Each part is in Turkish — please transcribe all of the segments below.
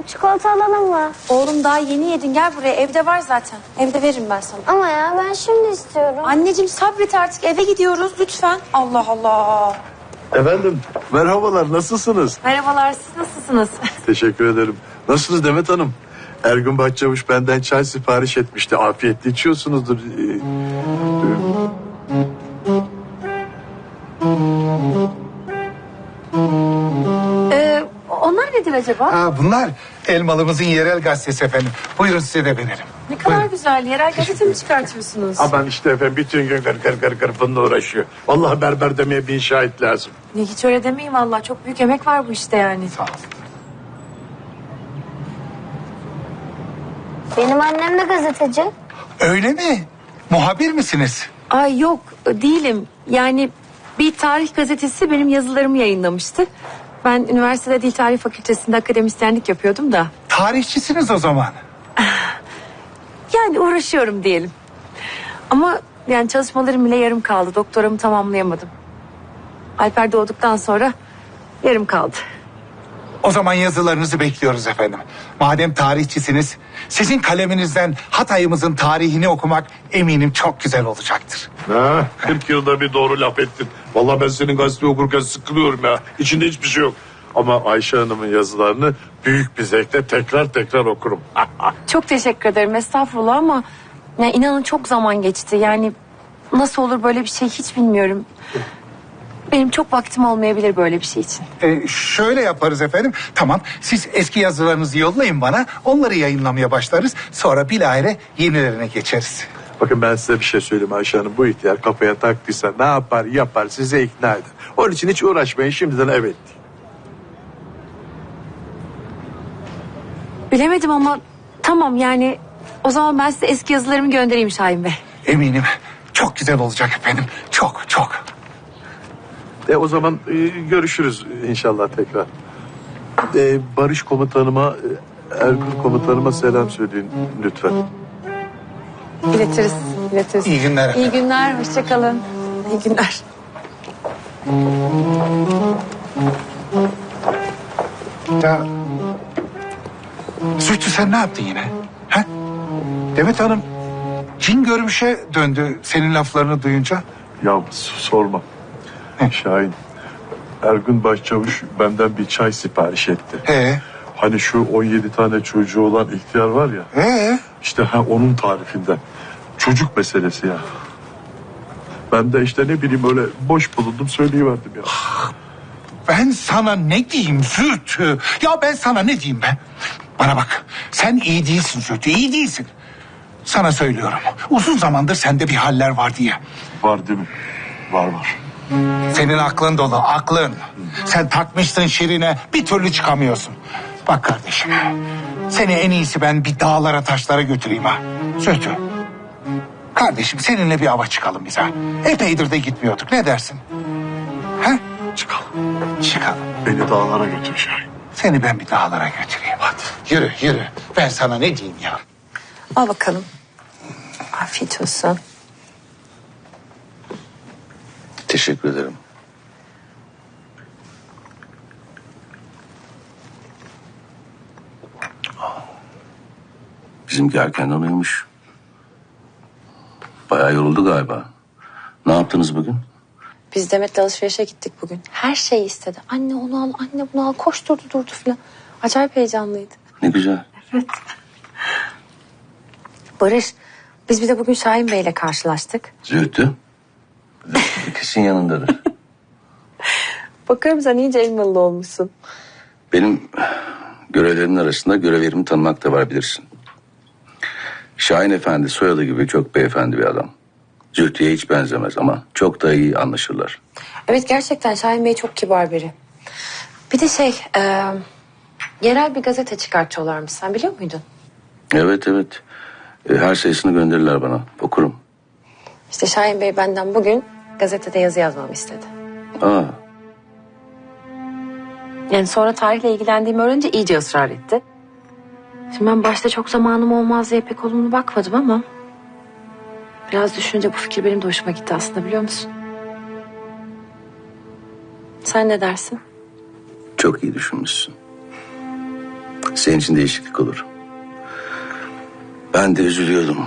Anne çikolata alalım mı? Oğlum daha yeni yedin gel buraya evde var zaten. Evde veririm ben sana. Ama ya ben şimdi istiyorum. Anneciğim sabret artık eve gidiyoruz lütfen. Allah Allah. Efendim merhabalar nasılsınız? Merhabalar siz nasılsınız? Teşekkür ederim. Nasılsınız Demet Hanım? Ergun Bahçavuş benden çay sipariş etmişti. Afiyetle içiyorsunuzdur. Ee, Ee, onlar nedir acaba? Aa, bunlar Elmalımızın yerel gazetesi efendim. Buyurun size de verelim. Ne kadar Buyurun. güzel. Yerel gazete mi çıkartıyorsunuz? Aman işte efendim bütün gün gır gır gır gır bununla uğraşıyor. Vallahi berber demeye bin şahit lazım. Ne, hiç öyle demeyin valla. Çok büyük emek var bu işte yani. Sağ olun. Benim annem de gazeteci. Öyle mi? Muhabir misiniz? Ay yok değilim. Yani bir tarih gazetesi benim yazılarımı yayınlamıştı. Ben üniversitede Dil Tarih Fakültesi'nde akademisyenlik yapıyordum da. Tarihçisiniz o zaman. Yani uğraşıyorum diyelim. Ama yani çalışmalarım bile yarım kaldı. Doktoramı tamamlayamadım. Alper doğduktan sonra yarım kaldı. O zaman yazılarınızı bekliyoruz efendim. Madem tarihçisiniz, sizin kaleminizden Hatay'ımızın tarihini okumak eminim çok güzel olacaktır. Ha, 40 yılda bir doğru laf ettin. Vallahi ben senin gazete okurken sıkılıyorum ya. İçinde hiçbir şey yok. Ama Ayşe Hanım'ın yazılarını büyük bir zevkle tekrar tekrar okurum. Çok teşekkür ederim estağfurullah ama yani inanın çok zaman geçti. Yani nasıl olur böyle bir şey hiç bilmiyorum. Benim çok vaktim olmayabilir böyle bir şey için. Ee, şöyle yaparız efendim. Tamam, siz eski yazılarınızı yollayın bana. Onları yayınlamaya başlarız. Sonra bilahare yenilerine geçeriz. Bakın ben size bir şey söyleyeyim Ayşe Hanım. Bu ihtiyar kafaya taktıysa ne yapar yapar size ikna eder. Onun için hiç uğraşmayın şimdiden evet. deyin. Bilemedim ama tamam yani o zaman ben size eski yazılarımı göndereyim Şahin Bey. Eminim çok güzel olacak efendim. Çok çok. E o zaman e, görüşürüz inşallah tekrar. E, Barış komutanıma, e, Ergun komutanıma selam söyleyin lütfen. İletiriz, iletiriz. İyi günler. İyi günler, hoşçakalın. İyi günler. Ya Zühtü sen ne yaptın yine? Ha? Demet Hanım cin görmüşe döndü senin laflarını duyunca. Ya sorma. Şahin, Ergun Başçavuş benden bir çay sipariş etti. Ee, Hani şu 17 tane çocuğu olan ihtiyar var ya. ee? İşte ha onun tarifinden. Çocuk meselesi ya. Ben de işte ne bileyim öyle boş bulundum söyleyiverdim ya. Ben sana ne diyeyim Zühtü? Ya ben sana ne diyeyim ben? Bana bak sen iyi değilsin Zühtü iyi değilsin. Sana söylüyorum uzun zamandır sende bir haller var diye. Var değil mi? Var var. Senin aklın dolu aklın. Sen takmışsın şirine bir türlü çıkamıyorsun. Bak kardeşim seni en iyisi ben bir dağlara taşlara götüreyim ha. Zühtü. Kardeşim seninle bir hava çıkalım biz ha. Epeydir de gitmiyorduk ne dersin? Ha? Çıkalım. Çıkalım. Beni dağlara götür Şahin. Seni ben bir dağlara götüreyim hadi. Yürü yürü. Ben sana ne diyeyim ya? Al bakalım. Afiyet olsun. Teşekkür ederim. Bizimki erkenden uyumuş. Bayağı yoruldu galiba. Ne yaptınız bugün? Biz Demet'le alışverişe gittik bugün. Her şeyi istedi. Anne onu al, anne bunu al. Koşturdu durdu filan. Acayip heyecanlıydı. Ne güzel. Barış, biz bir de bugün Şahin Bey'le karşılaştık. Zühtü. Kesin yanındadır. Bakarım sen iyice elmalı olmuşsun. Benim görevlerimin arasında görev yerimi tanımak da var bilirsin. Şahin Efendi soyadı gibi çok beyefendi bir adam. Zühtü'ye hiç benzemez ama çok da iyi anlaşırlar. Evet gerçekten Şahin Bey çok kibar biri. Bir de şey, e, yerel bir gazete çıkartıyorlarmış. Sen biliyor muydun? Evet evet. E, Her sayısını gönderirler bana. Okurum. İşte Şahin Bey benden bugün gazetede yazı yazmamı istedi. Aa, Yani sonra tarihle ilgilendiğimi öğrenince iyice ısrar etti. Şimdi ben başta çok zamanım olmaz diye pek olumlu bakmadım ama... ...biraz düşününce bu fikir benim de hoşuma gitti aslında biliyor musun? Sen ne dersin? çok iyi düşünmüşsün. Senin için değişiklik olur. Ben de üzülüyordum.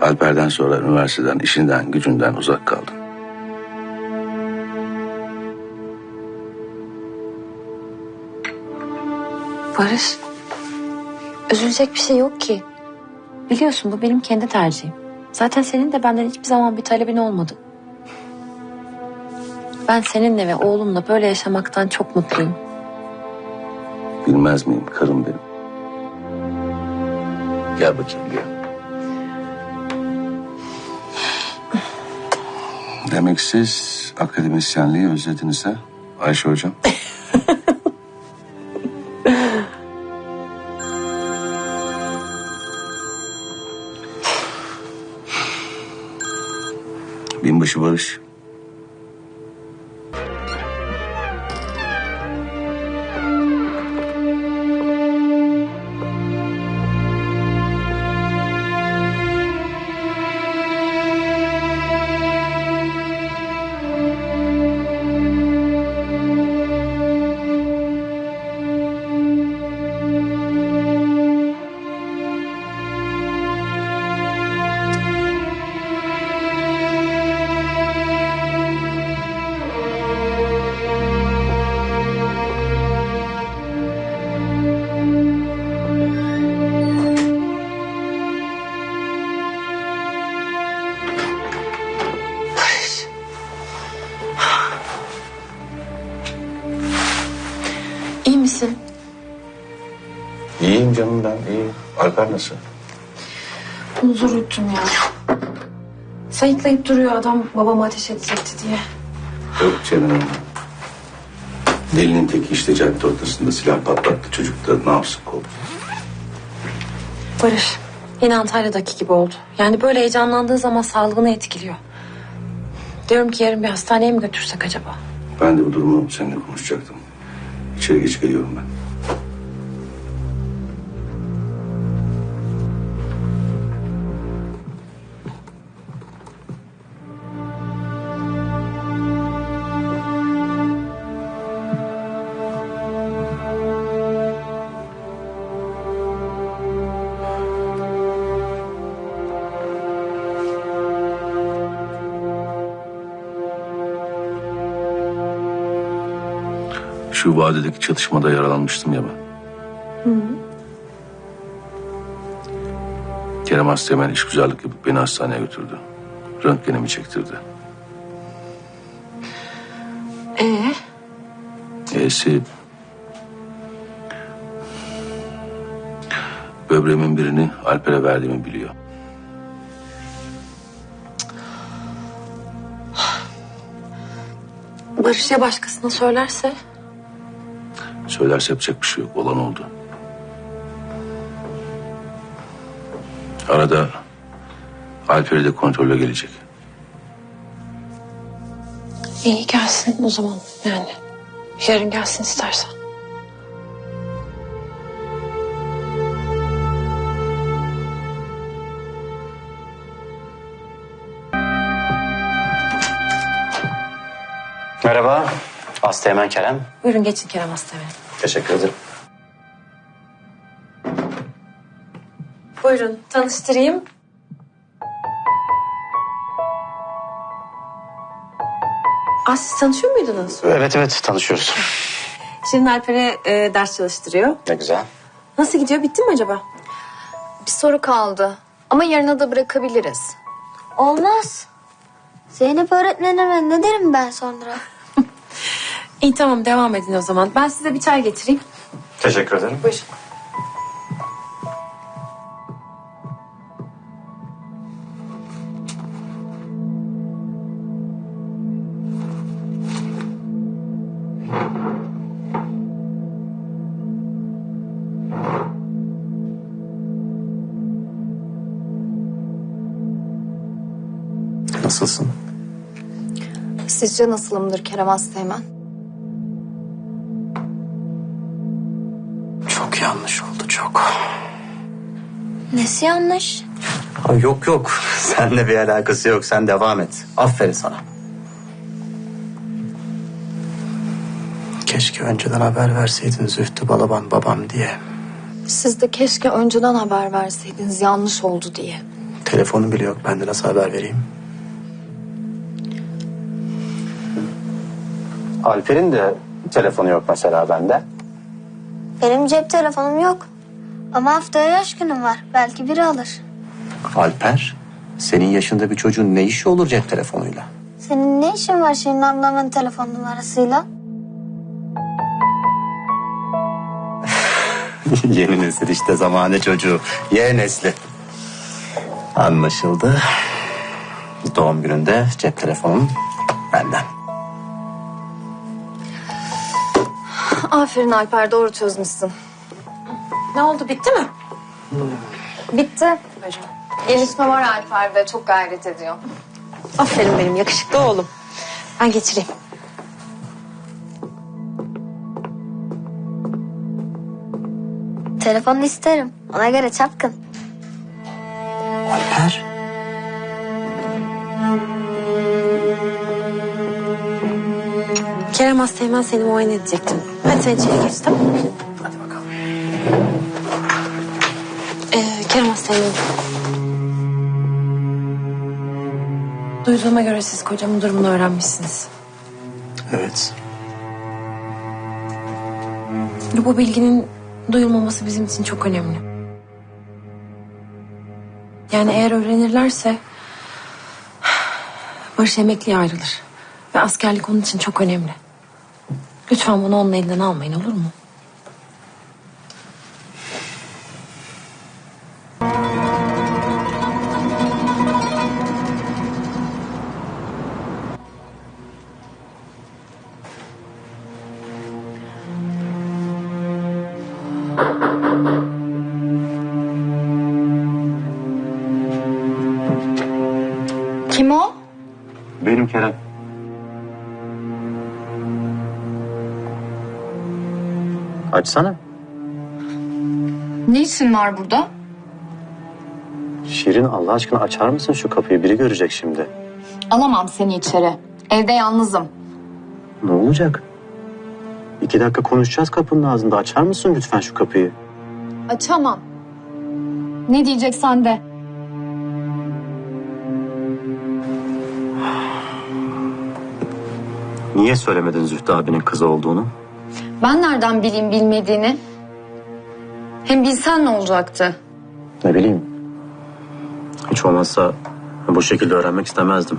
Alper'den sonra üniversiteden, işinden, gücünden uzak kaldın. Barış. Üzülecek bir şey yok ki. Biliyorsun bu benim kendi tercihim. Zaten senin de benden hiçbir zaman bir talebin olmadı. Ben seninle ve oğlumla böyle yaşamaktan çok mutluyum. Bilmez miyim karım benim. Gel bakayım gel. Demek siz akademisyenliği özlediniz ha Ayşe hocam? Binbaşı Barış. Alper nasıl? Bunu zor ya. Sayıklayıp duruyor adam babamı ateş edecekti diye. Yok canım. Delinin teki işte cadde ortasında silah patlattı. Çocuk da ne yapsın kol? Barış yine Antalya'daki gibi oldu. Yani böyle heyecanlandığı zaman sağlığını etkiliyor. Diyorum ki yarın bir hastaneye mi götürsek acaba? Ben de bu durumu seninle konuşacaktım. İçeri geç geliyorum ben. Şu vadedeki çatışmada yaralanmıştım ya ben. Kerem Asteğmen iş güzellik yapıp beni hastaneye götürdü. Röntgenimi çektirdi. Ee? E'si... Böbreğimin birini Alper'e verdiğimi biliyor. Barış ya başkasına söylerse? Söylerse yapacak bir şey yok. Olan oldu. Arada Alper'i de kontrole gelecek. İyi gelsin o zaman yani. Yarın gelsin istersen. Merhaba, Asteğmen Kerem. Buyurun geçin Kerem Asteğmen. Teşekkür ederim. Buyurun tanıştırayım. Aa, siz tanışıyor muydunuz? Evet evet tanışıyoruz. Şimdi Alper'e e, ders çalıştırıyor. Ne güzel. Nasıl gidiyor? Bitti mi acaba? Bir soru kaldı. Ama yarına da bırakabiliriz. Olmaz. Zeynep öğretmenime ne derim ben sonra? İyi tamam devam edin o zaman. Ben size bir çay getireyim. Teşekkür ederim. Buyurun. Nasılsın? Sizce nasılımdır Kerem Asteğmen? Nesi yanlış? Aa, yok yok. Seninle bir alakası yok. Sen devam et. Aferin sana. Keşke önceden haber verseydin Zühtü Balaban babam diye. Siz de keşke önceden haber verseydiniz yanlış oldu diye. Telefonu bile yok. Ben de nasıl haber vereyim? Alper'in de telefonu yok mesela bende. Benim cep telefonum yok. Ama haftaya yaş günüm var. Belki biri alır. Alper, senin yaşında bir çocuğun ne işi olur cep telefonuyla? Senin ne işin var Şirin ablamın telefon numarasıyla? Yeni nesil işte zamane çocuğu. Y nesli. Anlaşıldı. Doğum gününde cep telefonun benden. Aferin Alper doğru çözmüşsün. Ne oldu bitti mi? Bitti. Gelişme var Alper'de çok gayret ediyor. Aferin benim yakışıklı oğlum. Ben geçireyim. Telefonu isterim. Ona göre çapkın. Alper. Kerem Asteğmen seni muayene edecektim. Hadi sen içeri geç tamam mı? Kerem Asteğmen. Duyduğuma göre siz kocamın durumunu öğrenmişsiniz. Evet. Bu bilginin duyulmaması bizim için çok önemli. Yani eğer öğrenirlerse Barış emekliye ayrılır. Ve askerlik onun için çok önemli. Lütfen bunu onun elinden almayın olur mu? Kim o? Benim Kerem. Açsana. Ne işin var burada? Şirin Allah aşkına açar mısın şu kapıyı? Biri görecek şimdi. Alamam seni içeri. Evde yalnızım. Ne olacak? İki dakika konuşacağız kapının ağzında. Açar mısın lütfen şu kapıyı? Açamam. Ne diyeceksen de. Niye söylemedin Zühtü abinin kızı olduğunu? Ben nereden bileyim bilmediğini? Hem bilsen ne olacaktı? Ne bileyim. Hiç olmazsa bu şekilde öğrenmek istemezdim.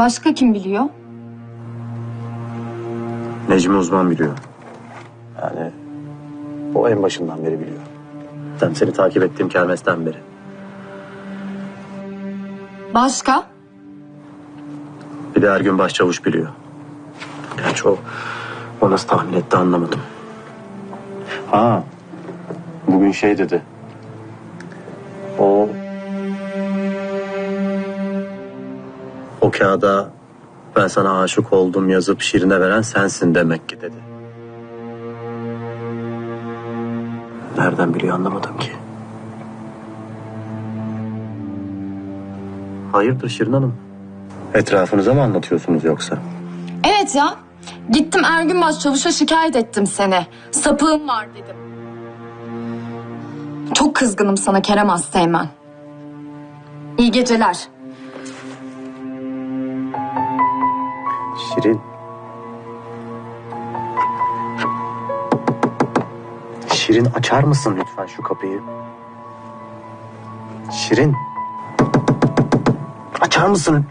Başka kim biliyor? Necmi uzman biliyor. Yani o en başından beri biliyor. Ben seni takip ettiğim kermesten beri. Başka? Bir de Ergün Başçavuş biliyor. Gerçi o, o nasıl tahmin etti anlamadım. Ha, bugün şey dedi. O... O kağıda ben sana aşık oldum yazıp şirine veren sensin demek ki dedi. Nereden biliyor anlamadım ki. Hayırdır Şirin Hanım? Etrafınıza mı anlatıyorsunuz yoksa? Evet ya. Gittim Ergün Başçavuş'a şikayet ettim seni. Sapığım var dedim. Çok kızgınım sana Kerem Asteğmen. İyi geceler. Şirin. Şirin açar mısın lütfen şu kapıyı? Şirin. Açar mısın?